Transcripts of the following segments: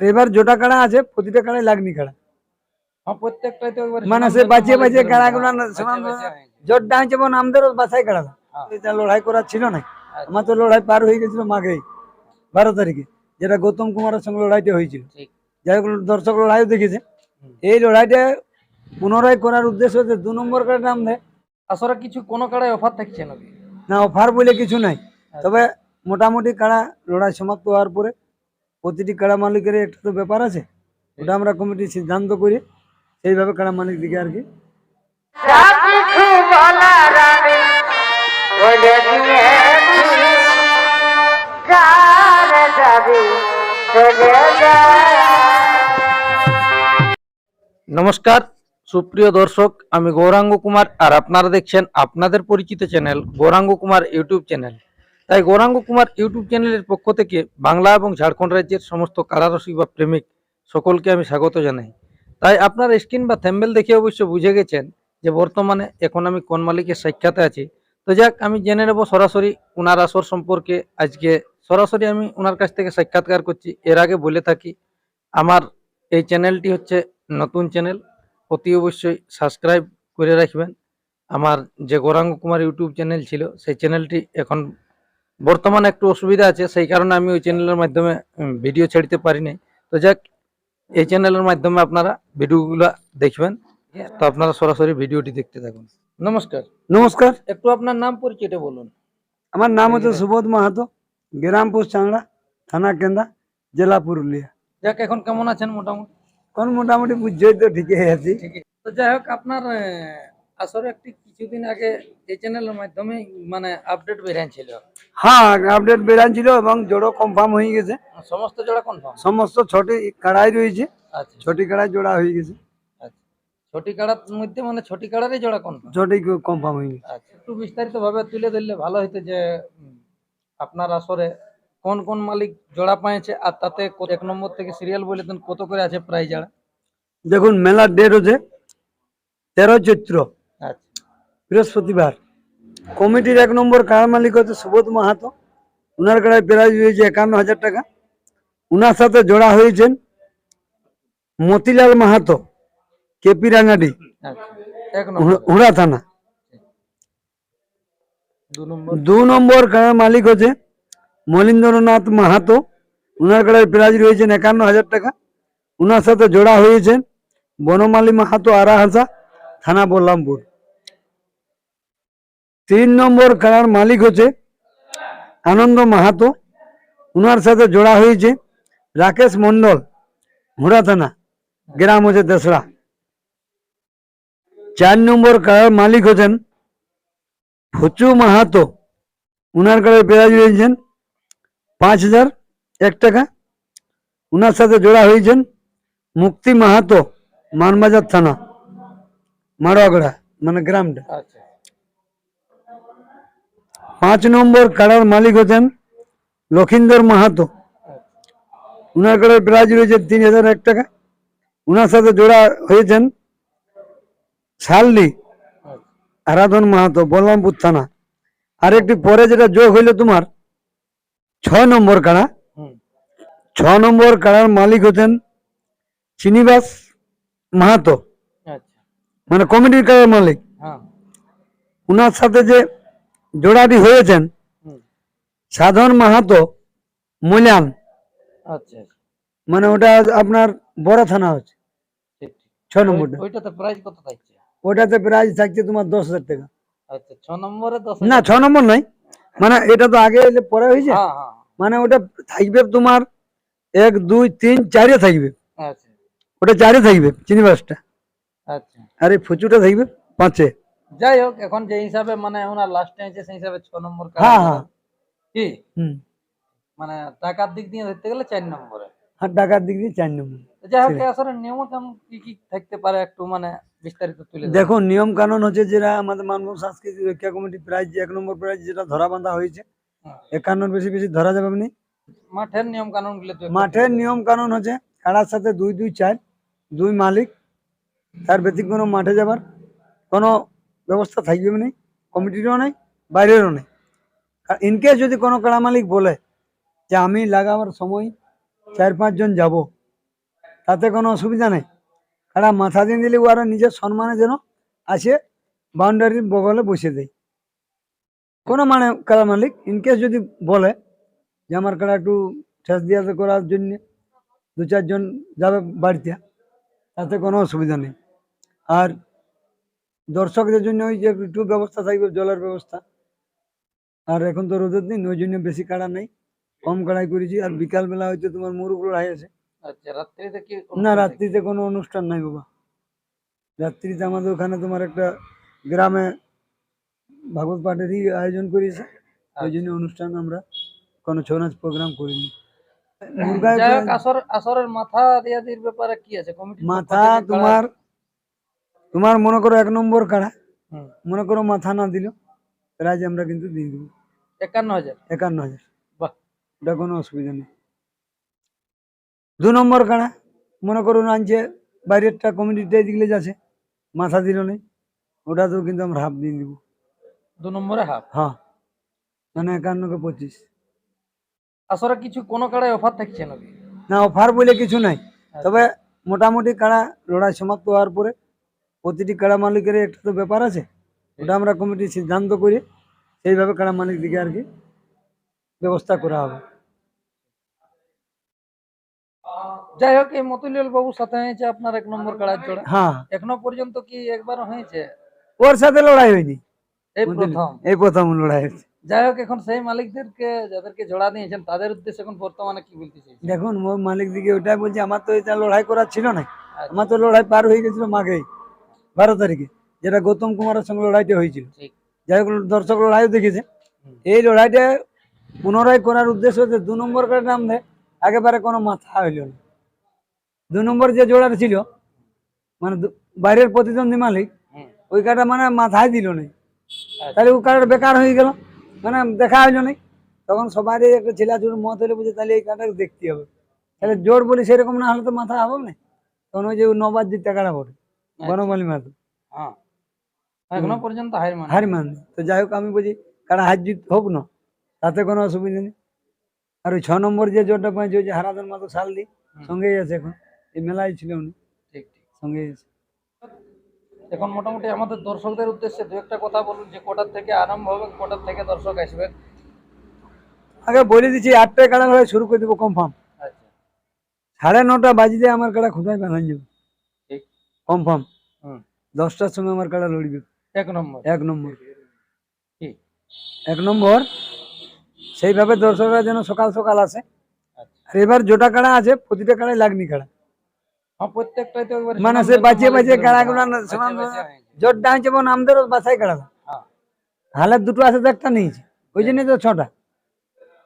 আর এবার জোটা কাড়া আছে প্রতিটা কাড়াই লাগনি কাড়া। হ্যাঁ প্রত্যেকটাই তো মানে সে বাঁচিয়ে বাঁচিয়ে। না হয়েছে। আমাদেরও বাসায় কাড়া। এটা লড়াই ছিল না। আচ্ছা, আমার তো লড়াই পার হয়ে গেছিল বারো তারিখে যেটা গৌতম কুমারের সঙ্গে লড়াইটা হয়েছিল। যাই হোক দর্শক লড়াইও দেখেছে। এই লড়াইটা পুনরায় করার উদ্দেশ্য হচ্ছে দু নম্বর কার্ড নাম দেয়। আসলে কিছু কোনো কাড়ায় অফার থাকছে নাকি? না অফার বলে কিছু নাই। আচ্ছা। তবে মোটামুটি কাড়া লড়াই সমাপ্ত হওয়ার পরে প্রতিটি কাড়া মালিকের একটা তো ব্যাপার আছে, ওটা আমরা কমিটি সিদ্ধান্ত করি, সেইভাবে কাড়া মালিক দিকে আর কি। নমস্কার, সুপ্রিয় দর্শক, আমি গৌরাঙ্গ কুমার, আর আপনারা দেখছেন আপনাদের পরিচিত channel Gauranga Kumar YouTube channel. তাই গৌরাঙ্গ কুমার ইউটিউব চ্যানেলের পক্ষ থেকে বাংলা এবং ঝাড়খণ্ড রাজ্যের সমস্ত কারারসিক বা প্রেমিক সকলকে আমি স্বাগত জানাই। তাই আপনার স্ক্রিন বা থ্যাম্বেল দেখে অবশ্য বুঝে গেছেন যে বর্তমানে এখন আমি কোন মালিকের সাক্ষাতে আছি। তো যাক, আমি জেনে নেব সরাসরি ওনার আসর সম্পর্কে। আজকে সরাসরি আমি ওনার কাছ থেকে সাক্ষাৎকার করছি। এর আগে বলে থাকি, আমার এই চ্যানেলটি হচ্ছে নতুন চ্যানেল। অতি অবশ্যই সাবস্ক্রাইব করে রাখবেন। আমার যে গৌরাঙ্গ কুমার ইউটিউব চ্যানেল ছিল, সেই চ্যানেলটি এখন বর্তমানে একটু অসুবিধা আছে সেই কারণে আমি ওই চ্যানেলের মাধ্যমে ভিডিও ছাড়তে পারি নাই তো যাক এই চ্যানেলের মাধ্যমে আপনারা ভিডিওগুলো দেখবেন। তো আপনারা সরাসরি ভিডিওটি দেখতে থাকুন। নমস্কার। নমস্কার। একটু আপনার নাম পরিচয়টা বলুন। আমার নাম হচ্ছে সুবোধ মাহাতো গ্রামপুর চাংড়া থানা কেন্দা জেলা পুরুলিয়া। যাক এখন কেমন আছেন মোটামুটি? কোন মোটামুটি বুঝছই তো ঠিকই আছি। তো যাই হোক আপনার আসলে একটি কিছুদিন আগে এই চ্যানেলের মাধ্যমে মানে আপডেট বেরিয়েছিল। হ্যাঁ আপডেট বেরান ছিল এবং জোড়ো কনফার্ম হয়ে গেছে। সমস্ত জোড়া কনফার্ম সমস্ত ছটি কাড়াই রয়েছে। আচ্ছা। ছটি কাড়াই জোড়া হয়ে গেছে। আচ্ছা। ছটি কাড়ার মধ্যে মানে ছটি কাড়ারই জোড়া কনফার্ম ছটি কনফার্ম হয়ে গেছে। আচ্ছা। একটু বিস্তারিত ভাবে তুলে ধরলে ভালো হইতো যে আপনার আসরে কোন কোন মালিক জোড়া পাইছে আর তাতে এক নম্বর থেকে সিরিয়াল বলে দেন কত করে আছে প্রাইজ জোড়া? দেখুন মেলার ডেট হচ্ছে তেরো চৈত্র আচ্ছা। বৃহস্পতিবার। কমিটির এক নম্বর কার মালিক হচ্ছে সুবোধ মাহাতো। উনার কাড়ায় প্রাইজ হয়েছে একান্ন হাজার টাকা। উনার সাথে জোড়া হয়েছেন মতিলাল মাহাতো কেপি রাঙ্গাডি আচ্ছা হুড়া থানা। দু নম্বর। কাড়ার মালিক হচ্ছে মলিন্দ্রনাথ মাহাতো। উনার কাড়ায় প্রাইজ রয়েছেন একান্ন হাজার টাকা। উনার সাথে জোড়া হয়েছেন বনমালী মাহাতো আরাহাসা থানা বল্লামপুর। তিন নম্বর কাড়ার মালিক হচ্ছে আনন্দ মাহাতো। উনার সাথে জোড়া হয়েছে রাকেশ মন্ডল হুড়া থানা, গ্রাম হচ্ছে দেসড়া চার নম্বর কাড়ার মালিক হচ্ছেন ফুচু মাহাতো। উনার কাছে প্রাইজ রয়েছেন পাঁচ হাজার এক টাকা। উনার সাথে জোড়া হয়েছেন মুক্তি মাহাতো, মানবাজার থানা মারোয়াগড়া মানে গ্রামটা। আচ্ছা। পাঁচ নম্বর কাড়ার মালিক হচ্ছেন লক্ষিন্দর মাহাতো। উনার কাছে প্রাইজ রয়েছে তিন হাজার এক টাকা। উনার সাথে জোড়া হয়েছেন আচ্ছা আরাধন মাহাতো বলরামপুর থানা। আর একটি পরে যেটা যোগ হইল তোমার ছয় নম্বর কাড়া। ছ নম্বর কাড়ার মালিক হচ্ছেন শ্রীনিবাস মাহাতো। আচ্ছা। মানে কমিটির কাড়ার মালিক। হ্যাঁ। উনার সাথে যে জোড়াটি হয়েছেন। সাধন মাহাতো মূল্যান আচ্ছা আচ্ছা। মানে ওটা আপনার বড় থানা হচ্ছে। ছ নম্বরটা। ওইটাতে প্রাইজ কত থাকছে? প্রাইস থাকছে তোমার দশ হাজার টাকা। আচ্ছা ছ নম্বরে দশ না ছ নম্বর নাই মানে এটা তো আগে পরে হয়েছে। হ্যাঁ হ্যাঁ। মানে ওটা থাকবে তোমার এক দুই তিন চারে থাকবে। আচ্ছা। ওটা চারে থাকবে চিনিবাসটা। আচ্ছা। আর এই ফুচুটা থাকবে পাঁচে। যাই হোক এখন যে হিসাবে মানে ওনার লাস্ট আছে সেই হিসাবে ছ নম্বর হ্যাঁ হ্যাঁ। কি? হুম। মানে টাকার দিক দিয়ে ধরতে গেলে চার নম্বরে। আর টাকার দিক দিয়ে চার নম্বর। যাই হোক আসলে নিয়ম কেমন কি কি থাকতে পারে একটু মানে বিস্তারিত তুলে দেখো নিয়ম কানুন হচ্ছে যেটা আমাদের মানব সাংস্কৃতিক রক্ষা কমিটি প্রাইজ এক নম্বর প্রাইজ যেটা ধরা বাঁধা হয়েছে। হ্যাঁ। একান্নর বেশি বেশি ধরা যাবে না। মাঠের নিয়ম কানুনগুলো মাঠের নিয়ম কানুন হচ্ছে কাড়ার সাথে দুই দুই চার দুই মালিক তার ব্যতিক্রম মাঠে যাবার। কোনো ব্যবস্থা থাকবে না কমিটিরও নেই, বাইরেরও নেই। আর ইনকেস যদি কোনো কাড়া মালিক বলে যে আমি লাগাবার সময় চার পাঁচজন যাব, তাতে কোনো অসুবিধা নেই। কারা মাথা দিয়ে দিলে ওরা নিজের সম্মানে যেন আসে বাউন্ডারির বগলে বসে দেয়। কোনো মানে কারা মালিক ইনকেস যদি বলে যে আমার কারা একটু ঠেস দিয়াতে করার জন্য, দু চারজন যাবে বাড়িতে, তাতে কোনো অসুবিধা নেই। আর দর্শকদের জন্য ওই যে একটু ব্যবস্থা থাকবে জলের ব্যবস্থা। আর এখন তো রোদের দিন ওই জন্য বেশি কাড়া নেই। কম কাড়াই করেছি। আর বিকালবেলা হয়তো তোমার মুরুগ লড়াই আছে আচ্ছা না রাত্রিতে কোনো অনুষ্ঠান নাই বাবা। রাত্রিতে আমাদের ওখানে তোমার একটা গ্রামে ভাগবত পাঠেরই আয়োজন করেছে। ওই জন্য অনুষ্ঠান আমরা কোনো ছৌ নাচ প্রোগ্রাম করিনি। আসরের মাথা দিয়া দির ব্যাপারে কি আছে? মাথা তোমার তোমার মনে করো এক নম্বর কাড়া। মনে করো মাথা না দিল প্রাইজ আমরা কিন্তু দিয়ে দেবো। একান্ন হাজার। একান্ন হাজার। বাহ। ওটা কোনো অসুবিধা নেই। দু নম্বর কাড়া মনে করুন আনছে বাইরেরটা কমিটিতে দিলে যাচ্ছে মাথা দিল নেই ওটাতেও কিন্তু আমরা হাফ দিয়ে দিব। দু নম্বরে হাফ? হ্যাঁ। মানে একান্নকে পঁচিশ? আসলে কিছু কোনো কাড়ায় অফার থাকছে নাকি? না অফার বলে কিছু নাই। তবে মোটামুটি কাড়া লড়াই সমাপ্ত হওয়ার পরে প্রতিটি কাড়া মালিকের একটা তো ব্যাপার আছে। ওটা আমরা কমিটি সিদ্ধান্ত করি সেইভাবে কাড়া মালিক দিকে আর কি ব্যবস্থা করা হবে। যাই হোক এই মতুলিয়াল বাবুর সাথে হয়েছে আপনার এক নম্বর কাড়ার জোড়া। হ্যাঁ। এখনও পর্যন্ত কি একবার হয়েছে? ওর সাথে লড়াই হয়নি। এই? প্রথম। এই প্রথম লড়াই হয়েছে। যাই হোক এখন সেই মালিকদেরকে যাদেরকে জোড়া দিয়েছেন তাদের উদ্দেশ্যে এখন বর্তমানে কি বলতে চাইছেন? দেখুন মালিক দিকে ওটাই বলছি আমার তো এটা লড়াই করার ছিল না। আচ্ছা, আমার তো লড়াই পার হয়ে গেছিল মাঘেই বারো তারিখে যেটা গৌতম কুমারের সঙ্গে লড়াইটা হয়েছিল। যাই হোক দর্শক লড়াইও দেখেছে। এই লড়াইটা পুনরায় করার উদ্দেশ্য হচ্ছে দু নম্বর করে নাম দেয় একেবারে কোনো মাথা হইল না। দু নম্বর যে জোড়াটা ছিল মানে বাইরের প্রতিদ্বন্দ্বী মালিক ওই কাটা মানে মাথায় দিল না আচ্ছা, তাহলে ওই কাটা বেকার হয়ে গেল মানে দেখা হইল না তখন সবারই একটা ছেলে চুর মত হলে বুঝে তাহলে এই কাটা দেখতে হবে। তাহলে জোর বলি সেরকম না হলে তো মাথা হবে না। তখন ওই যে নবাদ জিতে কাটা পড়ে বনমালী মাথা হ্যাঁ। এখনও পর্যন্ত হার মানে। হার মান। তো যাই হোক আমি বলছি কারা হার জিত হোক না। তাতে কোনো অসুবিধা নেই। আর ওই ছ নম্বর যে জোরটা ওই যে হারাধন মাতো শাল দি সঙ্গেই আছে এখন। এই মেলায় ছিল উনি। ঠিক ঠিক। সঙ্গেই আছে। এখন মোটামুটি আমাদের দর্শকদের উদ্দেশ্যে দু একটা কথা বলুন যে কোটার থেকে আরম্ভ হবে কোটার থেকে দর্শক আসবে। আগে বলে দিচ্ছি আটটায় কাড়া শুরু করে দেবো কনফার্ম আচ্ছা। সাড়ে নটা বাজিতে আমার কাড়া খুঁটায় বাঁধান যাবে? কনফার্ম দশটার সময় আমার কাড়া লড়বে। এক নম্বর। এক নম্বর। এক নম্বর সেইভাবে দর্শকরা যেন সকাল সকাল আসে। আচ্ছা। আর এবার জোটা কাড়া আছে প্রতিটা কাড়াই লাগনি কাড়া। মানে সে বাঁচিয়ে বাঁচিয়ে হয়েছে। এবং আমাদেরও বাছাই কাড়া। হ্যাঁ। হালের দুটো আছে একটা নিয়েছে। ওই জন্যই তো ছটা।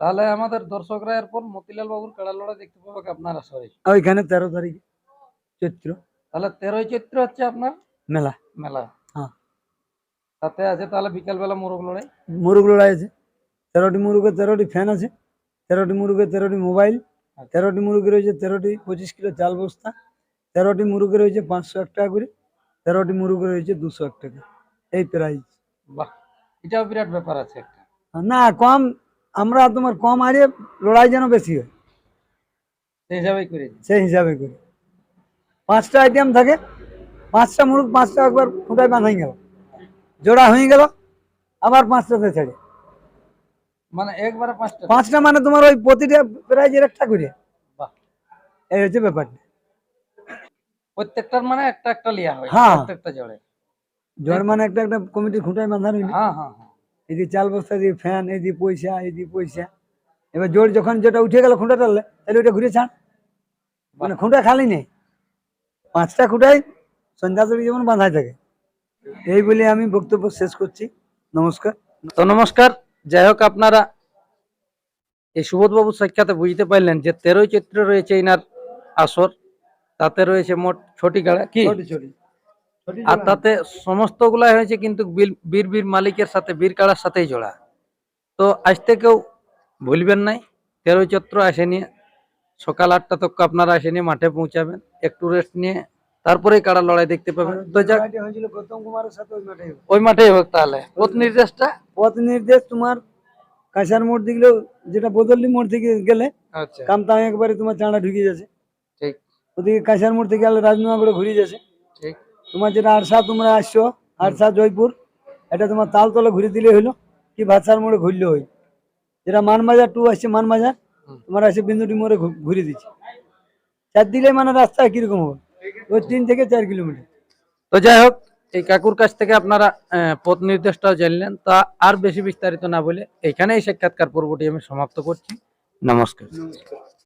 তাহলে আমাদের দর্শকরা এরপর মতিলাল বাবুর কাড়া লড়া দেখতে পাবে আপনারা সরি ওইখানে তেরো তারিখে চৈত্র। তাহলে তেরোই চৈত্র হচ্ছে আপনার? মেলা। মেলা। হ্যাঁ। তাতে আছে তাহলে বিকাল বেলা মোরগ লড়াই? মুরগ লড়াই আছে। তেরোটি মুরগে তেরোটি ফ্যান আছে। তেরোটি মুরগে তেরোটি মোবাইল। তেরোটি মুরগি রয়েছে তেরোটি পঁচিশ কিলো চাল বস্তা। তেরোটি মুরগি রয়েছে পাঁচশো এক টাকা করে। তেরোটি মুরগি রয়েছে দুশো এক টাকা। এই প্রাইস বাহ! এটাও বিরাট ব্যাপার আছে একটা। না কম আমরা তোমার কম হারিয়ে লড়াই যেন বেশি হয়। সেই হিসাবেই করে সেই হিসাবে করি। পাঁচটা আইটেম থাকে। পাঁচটা মুরগ পাঁচটা একবার ফুটায় বাঁধাই গেল জোড়া হয়ে গেল আবার পাঁচটাতে ছেড়ে। মানে একবারে পাঁচটা পাঁচটা মানে তোমার ওই প্রতিটা প্রাইজের একটা করে। এই হচ্ছে ব্যাপারটা। প্রত্যেকটার মানে একটা একটা লিয়া হয় হ্যাঁ। প্রত্যেকটা জড়ে। জ্বর মানে একটা একটা কমিটির খুঁটায় হ্যাঁ হ্যাঁ হ্যাঁ। চাল বস্তা দিয়ে ফ্যান এদিকে পয়সা এদিকে পয়সা। এবার জোর যখন যেটা উঠে গেল খুঁটা টানলে তাহলে ওটা ঘুরে ছাড়। মানে খুঁটা খালি নেই। পাঁচটা খুঁটাই সন্ধ্যা তৈরি যেমন বাঁধাই থাকে। এই বলে আমি বক্তব্য শেষ করছি। নমস্কার। তো নমস্কার। যাই হোক আপনারা এই সুবোধ বাবুর সাক্ষাতে বুঝতে পারলেন যে তেরোই চৈত্র রয়েছে এনার আসর। তাতে রয়েছে মোট ছটি গাড়া। কি? আর তাতে সমস্ত গুলাই হয়েছে কিন্তু বীর- বীর বীর মালিকের সাথে বীর কাড়ার সাথেই জোড়া। তো আজ থেকেও ভুলবেন নাই। তেরোই চৈত্র আসে নিয়ে সকাল আটটা তক আপনারা আসে নিয়ে মাঠে পৌঁছাবেন। একটু রেস্ট নিয়ে তারপরে কারা লড়াই দেখতে পাবেন। তো যাক হয়েছিল গৌতম কুমারের সাথে ওই মাঠে। ওই মাঠেই হোক তাহলে। পথ নির্দেশটা? পথ নির্দেশ তোমার কাঁসার মোড় দিকে যেটা বদললি মোড় থেকে গেলে আচ্ছা। কামতাং একবারে তোমার চাঁড়া ঢুকে যাচ্ছে। ঠিক। ওদিকে কাঁচার মোড় থেকে গেলে রাজনগরে ঘুরে যাচ্ছে। ঠিক। তোমার যেটা আরসা তোমরা আসছো আরসা জয়পুর এটা তোমার তালতলা ঘুরে দিলে হইল কি ভাতসার মোড়ে ঘুরলে হই যেটা মানবাজার টু আসছে মানবাজার। তোমার এসে বিন্দুটি মোড়ে ঘুরে দিচ্ছে। চার দিলে মানে রাস্তা কীরকম হবে? ওই তিন থেকে চার কিলোমিটার। তো যাই হোক এই কাকুর কাছ থেকে আপনারা আহ, পথ নির্দেশটাও জানলেন। তা আর বেশি বিস্তারিত না বলে এখানেই সাক্ষাৎকার পর্বটি আমি সমাপ্ত করছি। নমস্কার। নমস্কার।